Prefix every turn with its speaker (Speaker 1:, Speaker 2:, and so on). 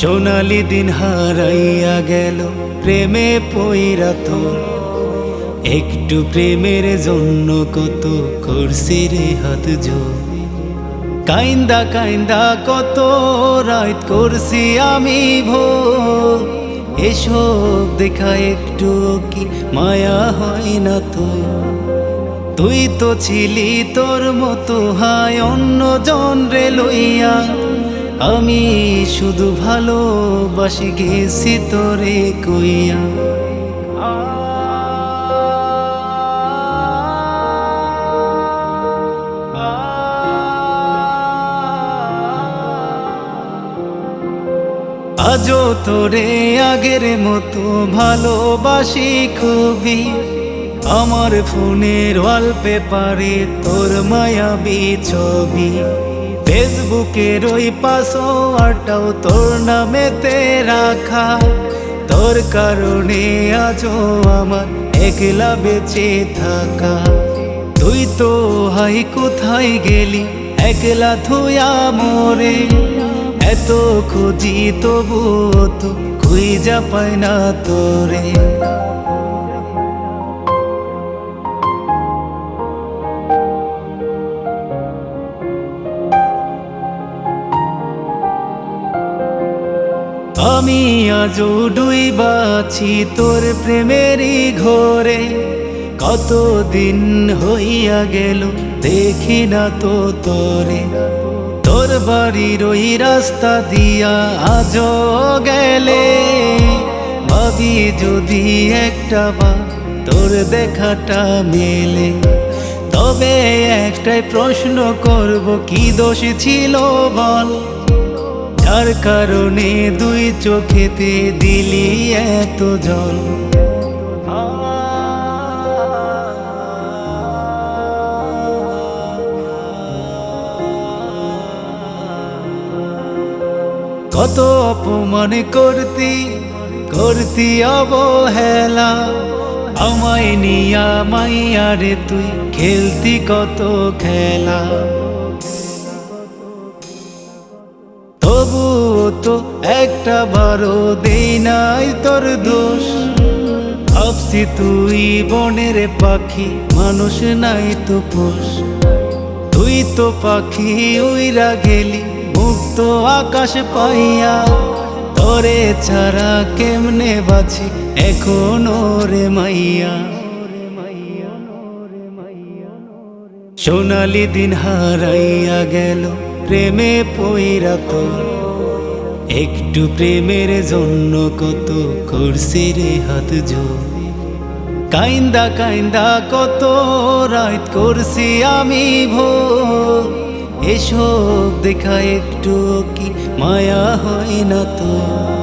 Speaker 1: সোনালি দিন হারাইয়া গেল, প্রেমে পইরা একটু প্রেমের জন্য কত করছি রে হাত জোর। কাইন্দা কাইন্দা কত রাত করছি আমি ভোর। এসব দেখা একটু কি মায়া হয় না তো? তুই তো ছিলি তোর মতো, হায় অন্য জন রে লইয়া। আমি শুধু ভালোবাসি গেছি তোরে কইয়া। আজও তোরে আগের মতো ভালোবাসি খুবই। আমার ফোনের ওয়ালপেপারে তোর মায়াবী ছবি। ফেসবুকের ওই পাসওয়ার্ডটাও তোর নামে নামেতে রাখা। তোর কারণে আজও আমার একলা বেঁচে থাকা। তুই তো হাই, কোথায় গেলি? একলা থুয়া মোরে। এত খুঁজি তবু তো খুঁজা পায় না তোরে। আমি আজও ডুইবাছি তোর প্রেমেরই ঘরে। কতদিন হইয়া গেল দেখি না তো তোরে। তোর বাড়ির ওই রাস্তা দিয়া আজও গেলে। ভাবি যদি একটা বা তোর দেখাটা মেলে। তবে একটাই প্রশ্ন করব, কি দোষ ছিল বল? যার কারণে দুই চোখেতে দিলি এত জল। কত অপমান করতি করতি অবহেলা। আমায় নিয়া মাইয়া রে তুই খেলতি কত খেলা। তো একটা বারো দেই নাই তোর দোষ। ভাবছি তুই বনের পাখি, মানুষ নাই তো পোষ। তুই তো পাখি উইরা গেলি, মুক্ত আকাশ পাইয়া। তোরে ছাড়া কেমনে বাছি এখনও রে মাইয়া সোনালি দিন হারাইয়া গেল, প্রেমে পইরা তো একটু প্রেমের জন্য কত করছে রে হাত জো কাইন্দা কাইন্দা কত রাত করছি আমি ভো এসব দেখা একটু কি মায়া হয় না তো?